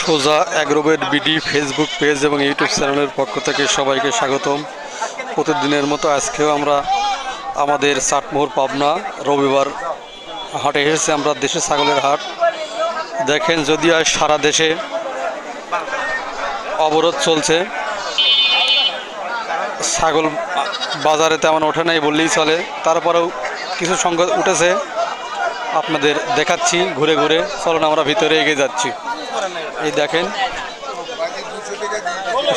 সোজা অ্যাগ্রোবেট BD Facebook page এবং YouTube চ্যানেলের পক্ষ থেকে সবাইকে স্বাগতম। প্রতিদিনের মতো আজকেও আমরা আমাদের চাটমোহর পাবনা রবিবার হাটে এসেছি, আমরা দেশে ছাগলের হাট। দেখেন যদি আজ সারা দেশে অবরোধ চলছে, ছাগল বাজারে তেমন ওঠে নাই বললেই চলে। তারপরেও কিছু সংখ্যা উঠেছে। আপনাদের দেখাচ্ছি, ঘুরে ঘুরে। চলুন, আমরা ভিতরে এগিয়ে যাচ্ছি। এই দেখেন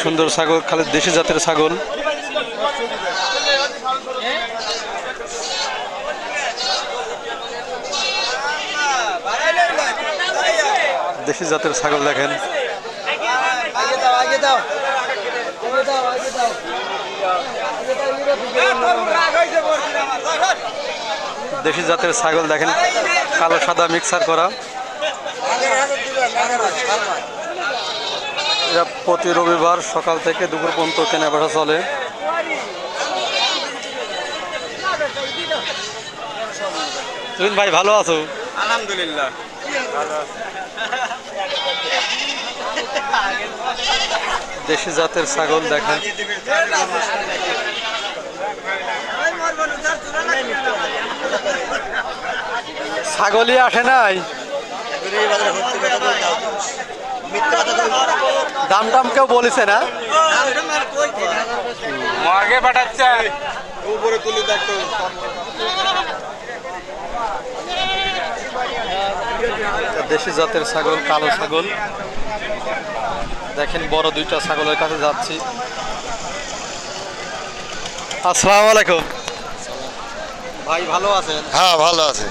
সুন্দর ছাগল খালি দেশি জাতের ছাগল। দেশি জাতের ছাগল দেখেন। দেশি জাতের ছাগল দেখেন। কালো সাদা মিক্সার করা। এটা প্রতি রবিবার সকাল থেকে দুপুর পর্যন্ত কেনা বেচা চলে। তুমি ভাই ভালো আছো? আলহামদুলিল্লাহ। দেশি জাতের ছাগল দেখেন। ছাগলই আসে নাই। দাম টাম কেউ বলেছে না? আগে পাঠাচ্ছে। উপরে তুলে দেখতো দেশি জাতের ছাগল কালো ছাগল। দেখেন বড় দুইটা ছাগলের কাছে যাচ্ছি। আসসালামু আলাইকুম। ভাই ভালো আছেন? হ্যাঁ ভালো আছে।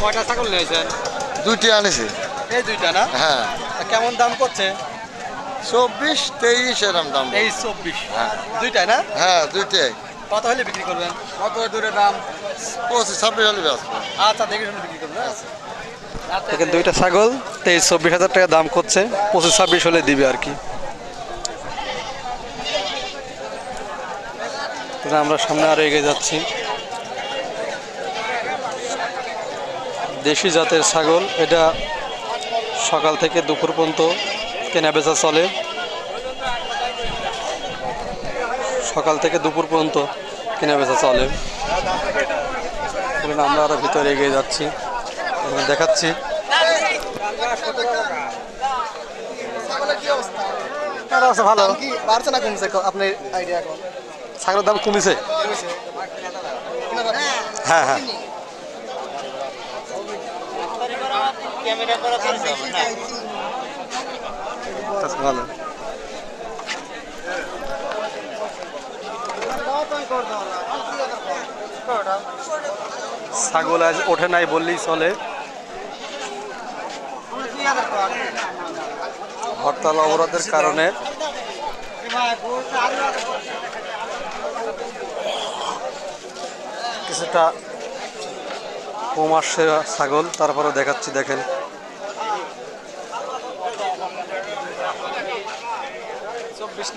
কয়টা ছাগল নিয়েছেন দুটি আনিছি। এই দুইটা না? হ্যাঁ। কেমন দাম করছে? চব্বিশ তেইশ এরম দাম। এই চব্বিশ। হ্যাঁ। দুইটাই না? হ্যাঁ দুইটাই। কত হলে বিক্রি করবেন? কত দূরে দাম? পঁচিশ ছাব্বিশ হলে ব্যস্ত আচ্ছা দেখে শুনে বিক্রি করবেন দেখেন দুইটা ছাগল তেইশ চব্বিশ হাজার টাকা দাম করছে। পঁচিশ ছাব্বিশ হলে দিবে আর কি। আমরা সামনে আরও এগিয়ে যাচ্ছি। দেশি জাতের ছাগল এটা সকাল থেকে দুপুর পর্যন্ত কেনা বেচা চলে। সকাল থেকে দুপুর পর্যন্ত কেনা বেচা চলে। বলুন আমরা আরও ভিতরে এগিয়ে যাচ্ছি। দেখাচ্ছি। ভালো। বাড়ছে না কমছে? আপনার আইডিয়া ছাগলের দাম কমেছে। হ্যাঁ হ্যাঁ। আচ্ছা, ভালো। ছাগল আজ ওঠে নাই বললেই চলে। হরতাল অবরোধের কারণে। কিছুটা কম আসছে ছাগল তারপরে দেখাচ্ছি দেখেন। চব্বিশ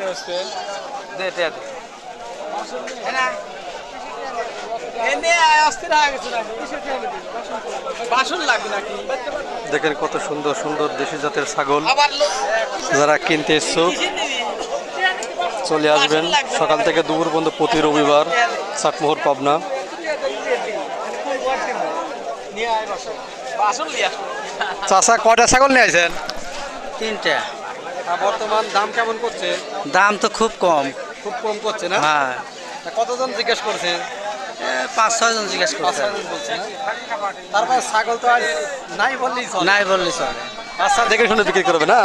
বাসন লাগবে নাকি? দেখেন কত সুন্দর সুন্দর দেশি জাতের ছাগল যারা কিনতে ইচ্ছুক। চলে আসবেন। সকাল থেকে দুপুর পর্যন্ত প্রতি রবিবার চাটমোহর পাবনা। বাসন। চাষা কয়টা ছাগল নিয়ে আসেন তিনটা। বর্তমান দাম কেমন করছে? দাম তো খুব কম। খুব কম করছে না? হ্যাঁ। কতজন জিজ্ঞেস করছে? পাঁচ ছয় জন জিজ্ঞেস করছে? তারপর ছাগল তো আর নাই বললেই চলে। নাই বললি চলে। আচ্ছা দেখে শুনে বিক্রি করবে না?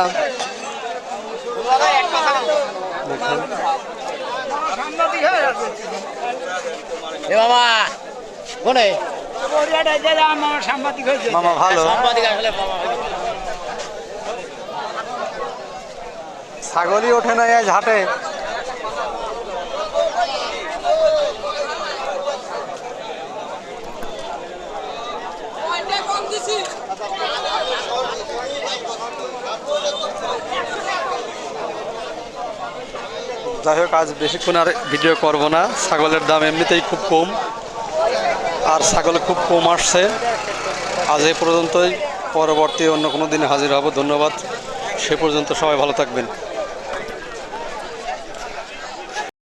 এ বাবা কোনে? সাংবাদিক হয়েছে। মামা ভালো। সাংবাদিক আসলে বাবা ছাগলই ওঠে না আজ হাটে। যাই হোক, আজ বেশিক্ষণ আর ভিডিও করব না। ছাগলের দাম এমনিতেই খুব কম, আর ছাগল খুব কম আসছে। আজ এ পর্যন্তই, পরবর্তী অন্য কোনো দিনে হাজির হব। ধন্যবাদ। সে পর্যন্ত সবাই ভালো থাকবেন।